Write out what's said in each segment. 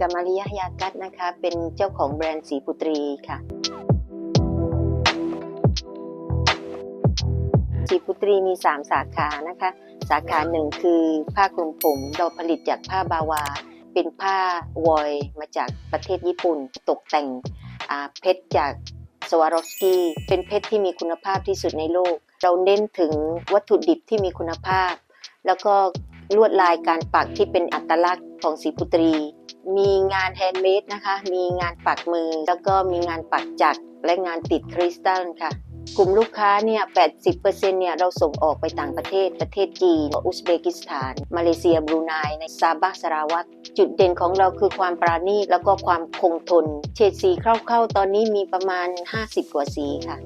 กามาริยะยากัตนะคะ เป็นเจ้าของแบรนด์สีปุตรีค่ะสีปุตรีมี 3 สาขานะคะ สาขาหนึ่งคือผ้าคลุมผมเราผลิตจากผ้าบาวา เป็นผ้าวอยมาจากประเทศญี่ปุ่น ตกแต่งเพชรจากสวารอฟสกี้เป็นเพชรที่มีคุณภาพที่สุดในโลก เราเน้นถึงวัตถุดิบที่มีคุณภาพ แล้วก็ลวดลายการปักที่เป็นอัตลักษณ์ของสีปุตรี มีงานแฮนด์เมดนะคะ มีงานปักมือ แล้วก็มีงานปักจักรและงานติดคริสตัลค่ะ กลุ่มลูกค้าเนี่ย 80%เนี่ย เราส่งออกไปต่างประเทศ ประเทศจีน อุซเบกิสถาน มาเลเซีย บรูไน ในซาบะสราวัต จุดเด่นของเราคือความปราณีตแล้วก็ความคงทน เฉดสีเข้าๆตอนนี้มีประมาณ 50 กว่าสีค่ะ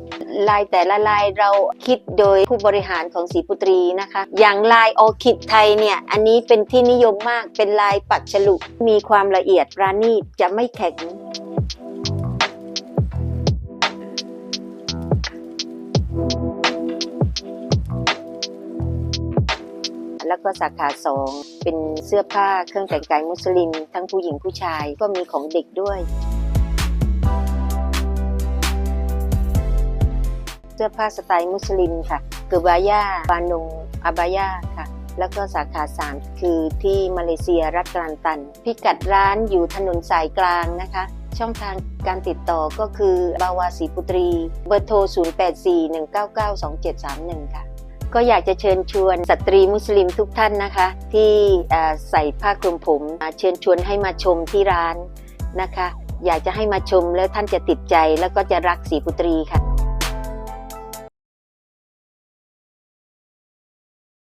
ลายแต่ละลายเราคิดโดยผู้บริหารของสีปุตรีนะคะ อย่างลายออคิดไทยเนี่ย อันนี้เป็นที่นิยมมากเป็นลายปักฉลุมีความละเอียดปราณีตจะไม่แข็ง แล้วก็สาขาสองเป็นเสื้อผ้าเครื่องแต่งกายมุสลิม ทั้งผู้หญิงผู้ชายก็มีของเด็กด้วย เสื้อผ้าสไตล์มุสลิมค่ะเกอบายาบานงอาบายาค่ะแล้วก็สาขา 3 คือที่มาเลเซียรัฐกลางตัน พิกัดร้านอยู่ถนนสายกลางนะคะ ช่องทางการติดต่อก็คือบาวาสีปุตรี เบอร์โทร 0841992731 ค่ะ ก็อยากจะเชิญชวนสตรีมุสลิมทุกท่านนะคะ ที่ใส่ผ้าคลุมผมเชิญชวนให้มาชมที่ร้านนะคะ อยากจะให้มาชมแล้วท่านจะติดใจแล้วก็จะรักสีปุตรีค่ะ